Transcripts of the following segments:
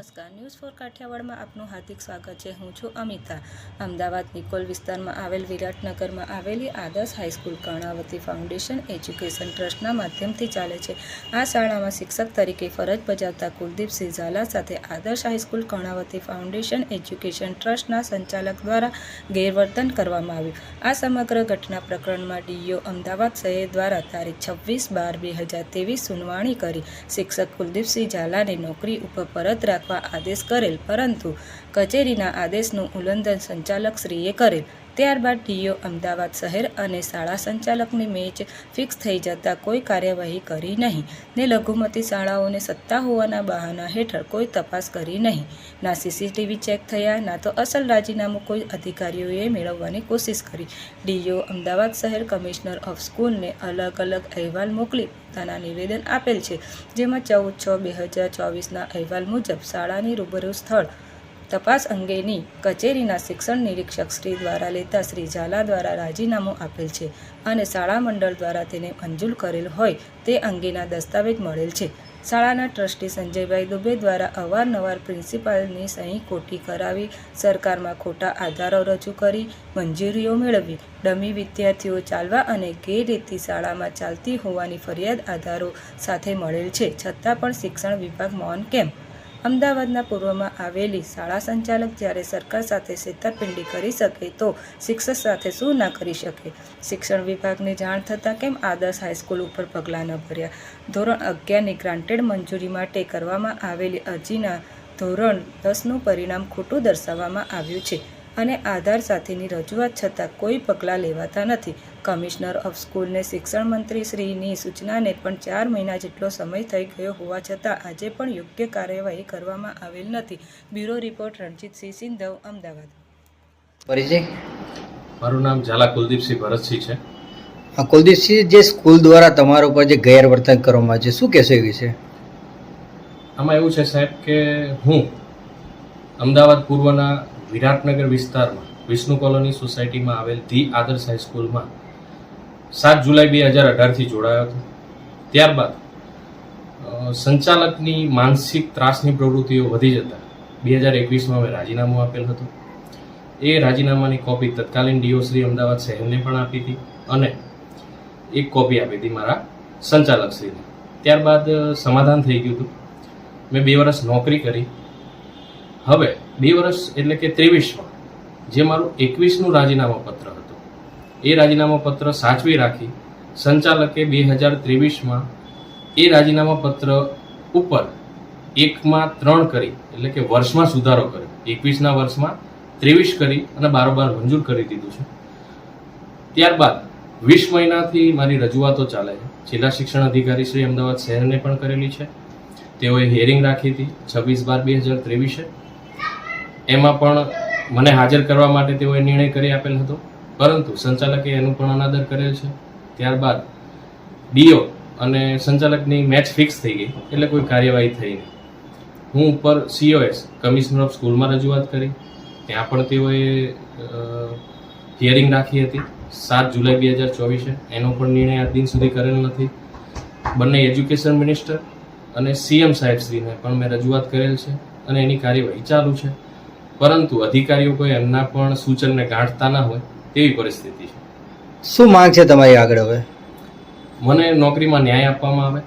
નમસ્કાર. News for કાઠિયાવાડમાં આપનું હાર્દિક સ્વાગત છે. હું છું અમિતા. અમદાવાદ નિકોલ વિસ્તારમાં આવેલ વિરાટનગરમાં આવેલી આદર્શ હાઈસ્કૂલ કર્ણાવતી ફાઉન્ડેશન એજ્યુકેશન ટ્રસ્ટના માધ્યમથી ચાલે છે. આ શાળામાં શિક્ષક તરીકે ફરજ બજાવતા કુલદીપસિંહ ઝાલા સાથે આદર્શ હાઈસ્કૂલ કર્ણાવતી ફાઉન્ડેશન એજ્યુકેશન ટ્રસ્ટના સંચાલક દ્વારા ગેરવર્તન કરવામાં આવ્યું. આ સમગ્ર ઘટના પ્રકરણમાં ડીઓ અમદાવાદ શહેર દ્વારા તારીખ છવ્વીસ બાર બે હજાર તેવીસ સુનાવણી કરી શિક્ષક કુલદીપસિંહ ઝાલાને નોકરી ઉપર પરત રાખવા આદેશ કરેલ. પરંતુ કચેરીના આદેશનું ઉલ્લંઘન સંચાલકશ્રીએ કરેલ. ત્યારબાદ ડીઓ અમદાવાદ શહેર અને શાળા સંચાલકની મેચ ફિક્સ થઈ જતાં કોઈ કાર્યવાહી કરી નહીં ને લઘુમતી શાળાઓને સત્તા હોવાના બહાના હેઠળ કોઈ તપાસ કરી નહીં. ના સીસીટીવી ચેક થયા, ના તો અસલ રાજીનામું કોઈ અધિકારીઓએ મેળવવાની કોશિશ કરી. ડીઓ અમદાવાદ શહેર કમિશનર ઓફ સ્કૂલને અલગ અલગ અહેવાલ મોકલી પોતાના નિવેદન આપેલ છે, જેમાં ચૌદ છ બે હજાર ચોવીસના અહેવાલ મુજબ શાળાની રૂબરૂ સ્થળ તપાસ અંગેની કચેરીના શિક્ષણ નિરીક્ષક શ્રી દ્વારા લેતા શ્રી ઝાલા દ્વારા રાજીનામું આપેલ છે અને શાળા મંડળ દ્વારા તેને મંજૂર કરેલ હોય તે અંગેના દસ્તાવેજ મળેલ છે. શાળાના ટ્રસ્ટી સંજયભાઈ દુબે દ્વારા અવારનવાર પ્રિન્સિપાલની સહી ખોટી કરાવી, સરકારમાં ખોટા આધારો રજૂ કરી, મંજૂરીઓ મેળવી, ડમી વિદ્યાર્થીઓ ચાલવા અને ગેરરીતિ શાળામાં ચાલતી હોવાની ફરિયાદ આધારો સાથે મળેલ છે. છતાં પણ શિક્ષણ વિભાગ મૌન કેમ? અમદાવાદના પૂર્વમાં આવેલી શાળા સંચાલક જ્યારે સરકાર સાથે છેતરપિંડી કરી શકે તો શિક્ષક સાથે શું ના કરી શકે? શિક્ષણ વિભાગને જાણ થતાં કેમ આદર્શ હાઈસ્કૂલ ઉપર પગલાં ન ભર્યા? ધોરણ અગિયારની ગ્રાન્ટેડ મંજૂરી માટે કરવામાં આવેલી અરજીના ધોરણ દસનું પરિણામ ખોટું દર્શાવવામાં આવ્યું છે. અને આધાર સાથેની રજૂઆત છતાં કોઈ પગલાં લેવાતા નથી. કમિશનર ઓફ સ્કૂલને શિક્ષણ મંત્રી શ્રીની સૂચનાને પણ ચાર મહિના જેટલો સમય થઈ ગયો હોવા છતાં આજે પણ યોગ્ય કાર્યવાહી કરવામાં આવેલ નથી. Bureau report Ranjitsinh Sindhav Ahmedabad. પરિચય મારું નામ ઝાલા કુલદીપસિંહ ભરતસિંહ છે. હા, કુલદીપસિંહ જે સ્કૂલ દ્વારા તમારા ઉપર જે ગેરવર્તન કરવામાં આવે છે શું કહેશો એ વિશે? આમાં એવું છે સાહેબ કે હું અમદાવાદ પૂર્વના વિરાટનગર વિસ્તારમાં વિષ્ણુ કોલોની સોસાયટીમાં આવેલ ધી આદર્શ હાઈસ્કૂલમાં સાત જુલાઈ બે હજાર અઢારથી જોડાયો હતો. ત્યારબાદ સંચાલકની માનસિક ત્રાસની પ્રવૃત્તિઓ વધી જતા બે હજાર એકવીસમાં મેં રાજીનામું આપેલ હતું. એ રાજીનામાની કોપી તત્કાલીન ડીઓ શ્રી અમદાવાદ શહેરને પણ આપી હતી અને એક કોપી આપી હતી મારા સંચાલકશ્રીને. ત્યારબાદ સમાધાન થઈ ગયું હતું. મેં બે વર્ષ નોકરી કરી. હવે, બે વર્ષ એટલે કે ત્રેવીસમાં જે મારું એકવીસનું રાજીનામા પત્ર હતું. એ રાજીનામા પત્ર સાચવી રાખી સંચાલકે બે હજાર ત્રેવીસમાં એ રાજીનામા પત્ર ઉપર એકમાં ત્રણ કરી, એટલે કે વર્ષમાં સુધારો કર્યો. એકવીસના વર્ષમાં ત્રેવીસ કરી અને બારોબાર મંજૂર કરી દીધું છે. ત્યારબાદ, વીસ મહિનાથી મારી રજૂઆતો ચાલે છે. જિલ્લા શિક્ષણ અધિકારી શ્રી અમદાવાદ શહેરને પણ કરેલી છે. તેઓએ હિયરિંગ રાખી હતી છવ્વીસ બાર બે હજાર ત્રેવીસે. એમાં પણ મને હાજર કરવા માટે તેઓએ નિર્ણય કરી આપેલ હતો. પરંતુ સંચાલકે એનું પણ અનાદર કરેલ છે. ત્યારબાદ ડીઓ અને સંચાલકની મેચ ફિક્સ થઈ ગઈ, એટલે કોઈ કાર્યવાહી થઈ નહીં. હું ઉપર સીઓએસ, કમિશનર ઓફ સ્કૂલમાં રજૂઆત કરી. ત્યાં પણ તેઓએ હિયરિંગ રાખી હતી. સાત જુલાઈ બે હજાર ચોવીસે. એનો પણ નિર્ણય આજ દિન સુધી કરેલ નથી. બંને એજ્યુકેશન મિનિસ્ટર અને સીએમ સાહેબશ્રીને પણ મેં રજૂઆત કરેલ છે અને એની કાર્યવાહી ચાલુ છે. પરંતુ અધિકારીઓ કોઈ એમના પણ સૂચનને ગાંઠતા ના હોય તેવી પરિસ્થિતિ છે. શું માંગ છે તમારી આગળ હવે? મને નોકરીમાં ન્યાય આપવામાં આવે.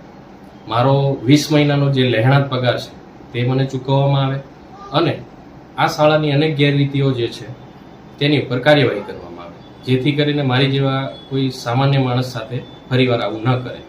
મારો વીસ મહિનાનો જે લહેણાત પગાર છે તે મને ચૂકવવામાં આવે અને આ શાળાની અનેક ગેરરીતિઓ જે છે તેની ઉપર કાર્યવાહી કરવામાં આવે. જેથી કરીને મારી જેવા કોઈ સામાન્ય માણસ સાથે ફરીવાર આવું ન કરે.